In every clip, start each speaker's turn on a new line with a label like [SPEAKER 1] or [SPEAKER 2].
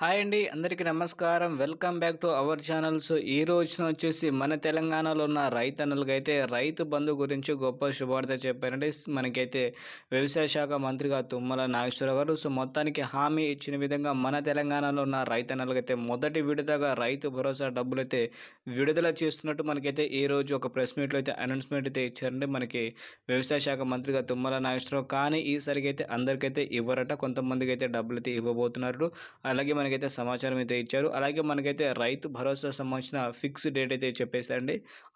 [SPEAKER 1] Hi అండి అందరికీ నమస్కారం. Welcome back to our channels ఈ రోజున వచ్చేసి మన తెలంగాణలో ఉన్న రైతన్నలకి అయితే రైతు బంధు గురించి గొప్ప శుభార్త చెప్పారండి. మనకైతే వ్యవసాయ శాఖ మంత్రిగా తుమ్మల నాగేశ్వరరావు గారు. సో మొత్తానికి హామీ ఇచ్చిన విధంగా మన తెలంగాణలో ఉన్న రైతన్నలకైతే మొదటి విడతగా రైతు భరోసా డబ్బులు అయితే విడుదల చేస్తున్నట్టు మనకైతే ఈ రోజు ఒక ప్రెస్ మీట్లో అయితే అనౌన్స్మెంట్ అయితే ఇచ్చారండి. మనకి వ్యవసాయ శాఖ మంత్రిగా తుమ్మల నాగేశ్వరరావు. కానీ ఈసారికి అయితే అందరికైతే ఇవ్వరట. కొంతమందికి అయితే డబ్బులు అయితే ఇవ్వబోతున్నారు. అలాగే మన మనకైతే సమాచారం అయితే ఇచ్చారు. అలాగే మనకైతే రైతు భరోసా సంబంధించిన ఫిక్స్ డేట్ అయితే చెప్పేశారండి.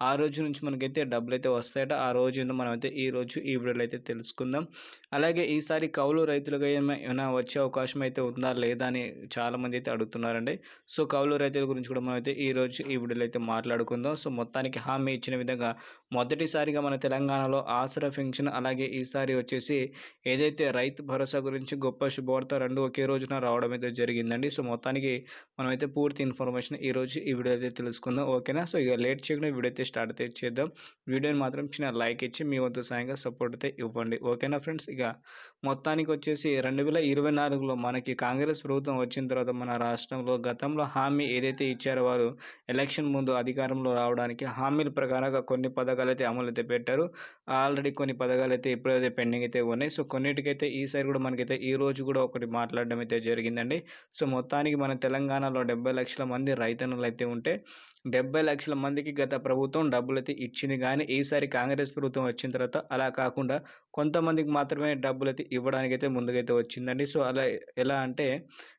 [SPEAKER 1] ఆ రోజు నుంచి మనకైతే డబ్బులు అయితే వస్తాయట. ఆ రోజు మనం అయితే ఈ రోజు ఈ వీడియోలో అయితే తెలుసుకుందాం. అలాగే ఈసారి కౌలు రైతులకు ఏమైనా వచ్చే అవకాశం అయితే ఉందా లేదా అని చాలామంది అయితే అడుగుతున్నారండి. సో కౌలు రైతుల గురించి కూడా మనం అయితే ఈ రోజు ఈ వీడియోలో అయితే మాట్లాడుకుందాం. సో మొత్తానికి హామీ ఇచ్చిన విధంగా మొదటిసారిగా మన తెలంగాణలో ఆసరా ఫెన్షన్ అలాగే ఈసారి వచ్చేసి ఏదైతే రైతు భరోసా గురించి గొప్ప శుభవార్త రెండు ఒకే రోజున రావడం అయితే జరిగిందండి. సో మొత్తానికి మనమైతే పూర్తి ఇన్ఫర్మేషన్ ఈరోజు ఈ వీడియో అయితే తెలుసుకుందాం ఓకేనా? సో ఇక లేట్ చేయకుండా వీడియో అయితే స్టార్ట్ అయితే చేద్దాం. వీడియోని మాత్రం చిన్న లైక్ ఇచ్చి మీ వంతు సాయంగా సపోర్ట్ అయితే ఇవ్వండి ఓకేనా ఫ్రెండ్స్? ఇక మొత్తానికి వచ్చేసి రెండు వేల ఇరవై నాలుగులో మనకి కాంగ్రెస్ ప్రభుత్వం వచ్చిన తర్వాత మన రాష్ట్రంలో గతంలో హామీ ఏదైతే ఇచ్చారో వారు ఎలక్షన్ ముందు అధికారంలో రావడానికి హామీల ప్రకారంగా కొన్ని పథకాలు అయితే అమలు అయితే పెట్టారు. ఆల్రెడీ కొన్ని పథకాలు అయితే ఇప్పుడైతే పెండింగ్ అయితే ఉన్నాయి. సో కొన్నిటికైతే ఈసారి కూడా మనకైతే ఈ రోజు కూడా ఒకటి మాట్లాడడం అయితే జరిగిందండి. సో మొత్తం మొత్తానికి మన తెలంగాణలో డెబ్బై లక్షల మంది రైతన్నులు అయితే ఉంటే డెబ్బై లక్షల మందికి గత ప్రభుత్వం డబ్బులు అయితే ఇచ్చింది. కానీ ఈసారి కాంగ్రెస్ ప్రభుత్వం వచ్చిన తర్వాత అలా కాకుండా కొంతమందికి మాత్రమే డబ్బులు అయితే ఇవ్వడానికి అయితే ముందుకైతే వచ్చిందండి. సో అలా ఎలా అంటే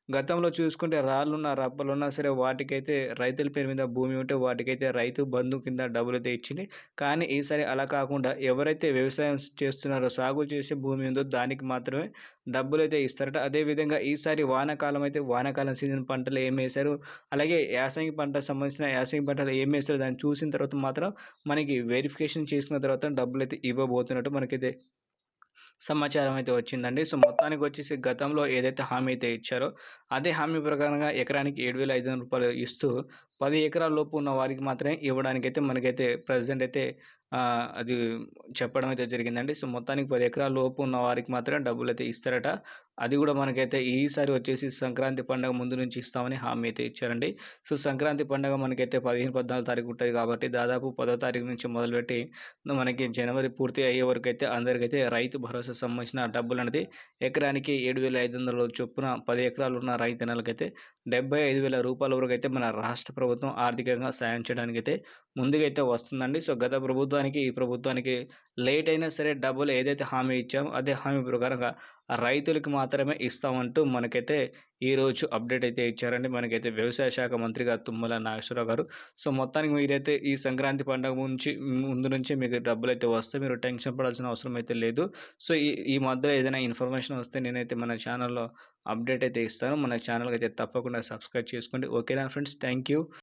[SPEAKER 1] గతంలో చూసుకుంటే రాళ్ళున్న రప్పలున్నా సరే వాటికైతే రైతుల పేరు మీద భూమి ఉంటే వాటికైతే రైతు బంధు కింద డబ్బులు అయితే ఇచ్చింది. కానీ ఈసారి అలా కాకుండా ఎవరైతే వ్యవసాయం చేస్తున్నారో సాగు చేసే భూమి ఉందో దానికి మాత్రమే డబ్బులు అయితే ఇస్తారట. అదేవిధంగా ఈసారి వానాకాలం అయితే వానాకాలం సీజన్ పంటలు ఏం వేశారు? అలాగే యాసంగి పంట సంబంధించిన యాసంగి పంటలు ఏం వేస్తారు దాన్ని చూసిన తర్వాత మాత్రం మనకి వెరిఫికేషన్ చేసుకున్న తర్వాత డబ్బులు అయితే ఇవ్వబోతున్నట్టు మనకైతే సమాచారం అయితే వచ్చిందండి. సో మొత్తానికి వచ్చేసి గతంలో ఏదైతే హామీ అయితే ఇచ్చారో అదే హామీ ప్రకారంగా ఎకరానికి ఏడు వేల ఐదు వందల రూపాయలు ఇస్తూ పది ఎకరాల లోపు ఉన్న వారికి మాత్రమే ఇవ్వడానికి అయితే మనకైతే ప్రజెంట్ అయితే అది చెప్పడం అయితే జరిగిందండి. సో మొత్తానికి పది ఎకరాల లోపు ఉన్న వారికి మాత్రమే డబ్బులు అయితే ఇస్తారట. అది కూడా మనకైతే ఈసారి వచ్చేసి సంక్రాంతి పండుగ ముందు నుంచి ఇస్తామని హామీ అయితే ఇచ్చారండి. సో సంక్రాంతి పండుగ మనకైతే పదిహేను పద్నాలుగు తారీఖు ఉంటుంది కాబట్టి దాదాపు పదో తారీఖు నుంచి మొదలుపెట్టి మనకి జనవరి పూర్తి అయ్యే వరకు అయితే అందరికైతే రైతు భరోసా సంబంధించిన డబ్బులు అనేది ఎకరానికి ఏడు వేల ఐదు వందల చొప్పున పది ఎకరాలు ఉన్న రైతన్నలకైతే డెబ్బై ఐదు వేల రూపాయల వరకు అయితే మన రాష్ట్ర ప్రభుత్వం ప్రభుత్వం ఆర్థికంగా సాయం చేయడానికి అయితే ముందుగా అయితే వస్తుందండి. సో గత ప్రభుత్వానికి ఈ ప్రభుత్వానికి లేట్ అయినా సరే డబ్బులు ఏదైతే హామీ ఇచ్చామో అదే హామీ ప్రకారంగా రైతులకు మాత్రమే ఇస్తామంటూ మనకైతే ఈరోజు అప్డేట్ అయితే ఇచ్చారండి. మనకైతే వ్యవసాయ శాఖ మంత్రిగా తుమ్మల నాగేశ్వరరావు గారు. సో మొత్తానికి మీరైతే ఈ సంక్రాంతి పండుగ నుంచి ముందు నుంచి మీకు డబ్బులు అయితే వస్తే మీరు టెన్షన్ పడాల్సిన అవసరం అయితే లేదు. సో ఈ ఈ మధ్యలో ఏదైనా ఇన్ఫర్మేషన్ వస్తే నేనైతే మన ఛానల్లో అప్డేట్ అయితే ఇస్తాను. మన ఛానల్కి అయితే తప్పకుండా సబ్స్క్రైబ్ చేసుకోండి. ఓకేనా ఫ్రెండ్స్? థ్యాంక్